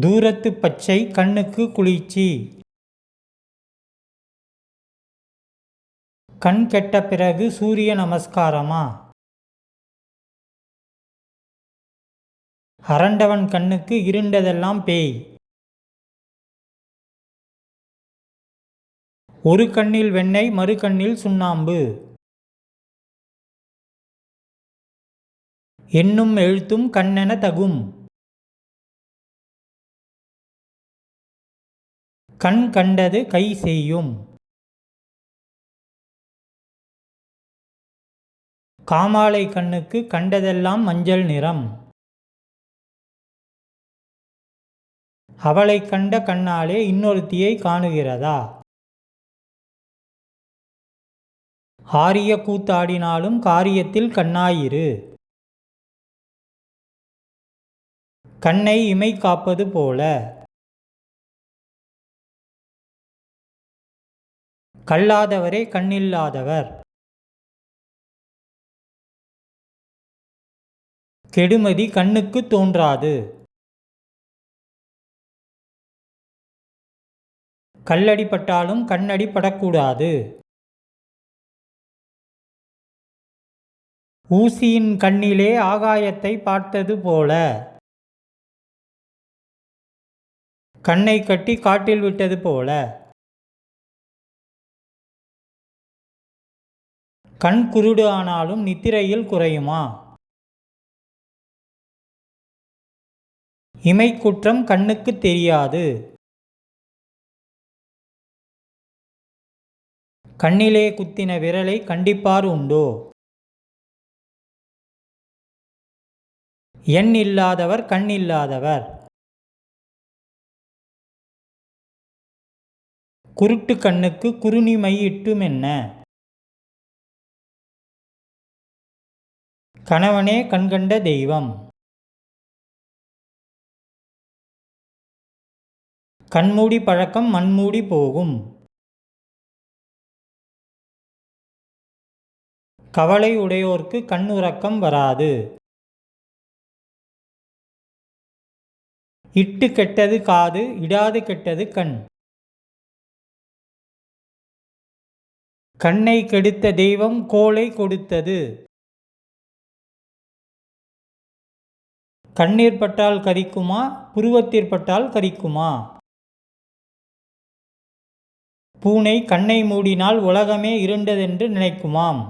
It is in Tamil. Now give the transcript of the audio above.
தூரத்து பச்சை கண்ணுக்கு குளிர்ச்சி. கண் கெட்ட பிறகு சூரிய நமஸ்காரமா? அரண்டவன் கண்ணுக்கு இருண்டதெல்லாம் பேய். ஒரு கண்ணில் வெண்ணெய் மறு கண்ணில் சுண்ணாம்பு. என்னும் எழுத்தும் கண்ணென தகும். கண் கண்டது கை செய்யும். காமாலை கண்ணுக்கு கண்டதெல்லாம் மஞ்சள் நிறம். அவளை கண்ட கண்ணாலே இன்னொருத்தியை காணுகிறதா? ஆரிய கூத்தாடினாலும் காரியத்தில் கண்ணாயிரு. கண்ணை இமை காப்பது போல. கல்லாதவரே கண்ணில்லாதவர். கெடுமதி கண்ணுக்கு தோன்றாது. கல்லடிப்பட்டாலும் கண்ணடி படக்கூடாது. ஊசியின் கண்ணிலே ஆகாயத்தை பார்த்தது போல. கண்ணை கட்டி காட்டில் விட்டது போல. கண் குருடு ஆனாலும் நித்திரையில் குறையுமா? இமை குற்றம் கண்ணுக்கு தெரியாது. கண்ணிலே குத்தின விரலை கண்டிப்பார் உண்டோ? எண் இல்லாதவர் கண் இல்லாதவர். குருட்டு கண்ணுக்கு குறுநிமை இட்டும் என்ன கணவனே கண்கண்ட தெய்வம். கண்மூடி பழக்கம் மண்மூடி போகும். கவலை உடையோர்க்கு கண் உறக்கம் வராது. இட்டு கெட்டது காது இடாது கெட்டது கண். கண்ணை கெடுத்த தெய்வம் கோலை கொடுத்தது. கண்ணீர் பட்டால் கரிக்குமா? புருவத்தீர் பட்டால் கரிக்குமா? பூனை கண்ணை மூடினால் உலகமே இருண்டதென்று நினைக்குமாம்.